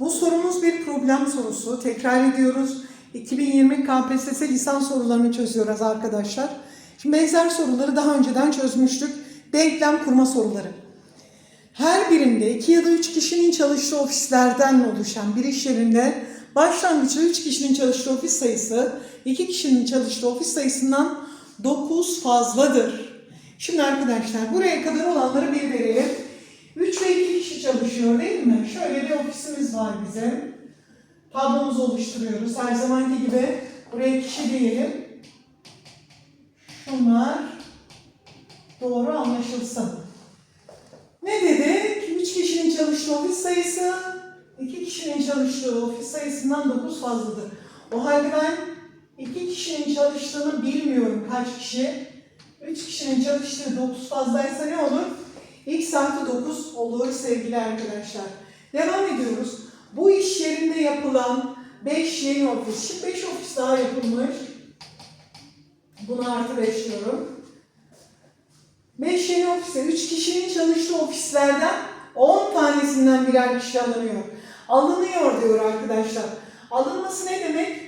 Bu sorumuz bir problem sorusu. Tekrar ediyoruz. 2020 KPSS lisans sorularını çözüyoruz arkadaşlar. Şimdi benzer soruları daha önceden çözmüştük. Denklem kurma soruları. Her birinde 2 ya da 3 kişinin çalıştığı ofislerden oluşan bir iş yerinde başlangıçta 3 kişinin çalıştığı ofis sayısı 2 kişinin çalıştığı ofis sayısından 9 fazladır. Şimdi arkadaşlar buraya kadar olanları bir verelim. 3 ve 2 kişi çalışıyor değil mi? Şöyle bir ofisimiz var bizim. Tablomuzu oluşturuyoruz. Her zamanki gibi buraya kişi diyelim. Şunlar doğru anlaşılsın. Ne dedik? 3 kişinin çalıştığı ofis sayısı 2 kişinin çalıştığı ofis sayısından 9 fazladır. O halde ben 2 kişinin çalıştığını bilmiyorum kaç kişi. 3 kişinin çalıştığı 9 fazlaysa ne olur? X artı 9 olur sevgili arkadaşlar. Devam ediyoruz. Bu iş yerinde yapılan 5 yeni ofis. Şimdi 5 ofis daha yapılmış. Buna artı 5 diyorum. 5 yeni ofise 3 kişinin çalıştığı ofislerden 10 tanesinden birer kişi alınıyor. Alınıyor diyor arkadaşlar. Alınması ne demek?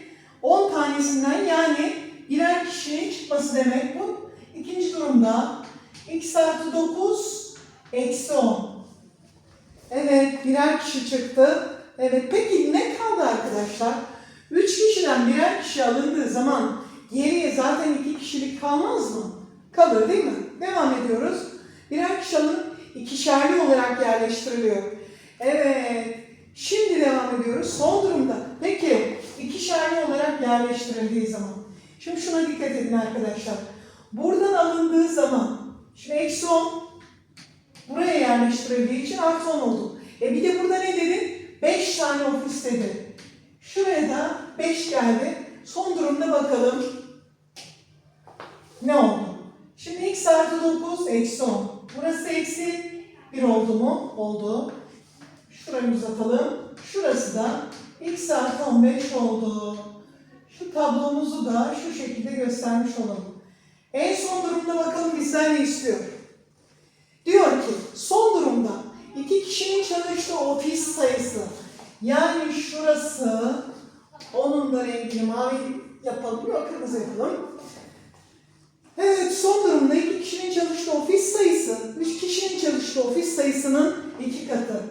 10 tanesinden yani birer kişinin çıkması demek bu. İkinci durumda x artı 9 eksi 10. Evet birer kişi çıktı. Evet peki ne kaldı arkadaşlar? 3 kişiden birer kişi alındığı zaman geriye zaten 2 kişilik kalmaz mı? Kalır değil mi? Devam ediyoruz. Birer kişi alınıp ikişerli olarak yerleştiriliyor. Evet. Şimdi devam ediyoruz. Son durumda. Peki ikişerli olarak yerleştirildiği zaman. Şimdi şuna dikkat edin arkadaşlar. Buradan alındığı zaman şimdi eksi 10 buraya yerleştirildiği için artı 10 oldu. E bir de burada ne dedi? 5 tane ofis dedi. Şuraya da 5 geldi. Son durumda bakalım ne oldu? Şimdi x artı 9 eksi 10. Burası eksi 1 oldu mu? Oldu. Şurayı uzatalım. Şurası da x artı 15 oldu. Şu tablomuzu da şu şekilde göstermiş olalım. En son durumda bakalım bizden ne istiyor? Diyor ki son durumda iki kişinin çalıştığı ofis sayısı yani şurası onun da rengini mavi yapalım yok kırmızı yapalım. Evet son durumda iki kişinin çalıştığı ofis sayısı üç kişinin çalıştığı ofis sayısının iki katı.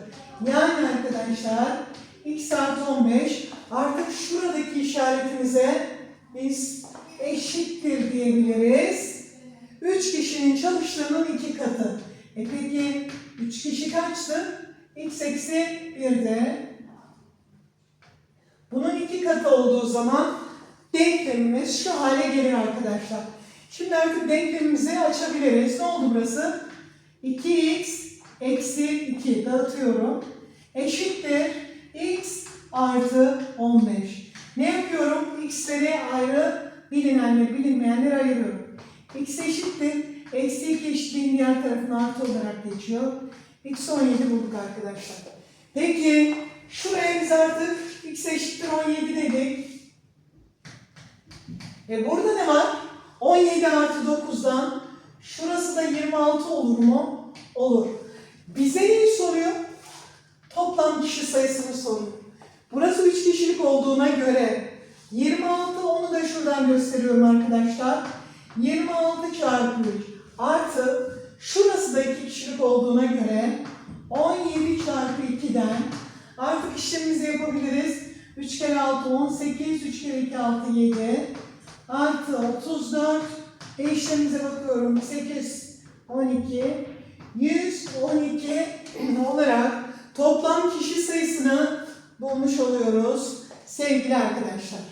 Yani arkadaşlar x artı 15 artık şuradaki işaretimize biz eşittir diyebiliriz. 3 kişinin çalıştığının iki katı. E peki 3 kişi kaçtı? x eksi 1'de. Bunun iki katı olduğu zaman denklemimiz şu hale gelir arkadaşlar. Şimdi artık denklemimizi açabiliriz. Ne oldu burası? 2x eksi 2 dağıtıyorum. Eşittir x artı 15. Ne yapıyorum? x'leri ayrı, bilinenleri, bilinmeyenleri ayırıyorum. x eşittir. Eksi 2 eşitliğin diğer tarafına artı olarak geçiyor. x 17 bulduk arkadaşlar. Peki şuraya biz artık x eşittir 17 dedik. E burada ne var? 17 artı 9'dan şurası da 26 olur mu? Olur. Bize neyi soruyor? Toplam kişi sayısını soruyor. Burası 3 kişilik olduğuna göre 26 onu da şuradan gösteriyorum arkadaşlar. 26 çarpı 3 artı şurası da 2 kişilik olduğuna göre 17 çarpı 2'den artık işlemimizi yapabiliriz. 3 kere 6 18, 3 kere 2 6 7 artı 34 e işlemimize bakıyorum. 8 12 112 olarak toplam kişi sayısını bulmuş oluyoruz sevgili arkadaşlar.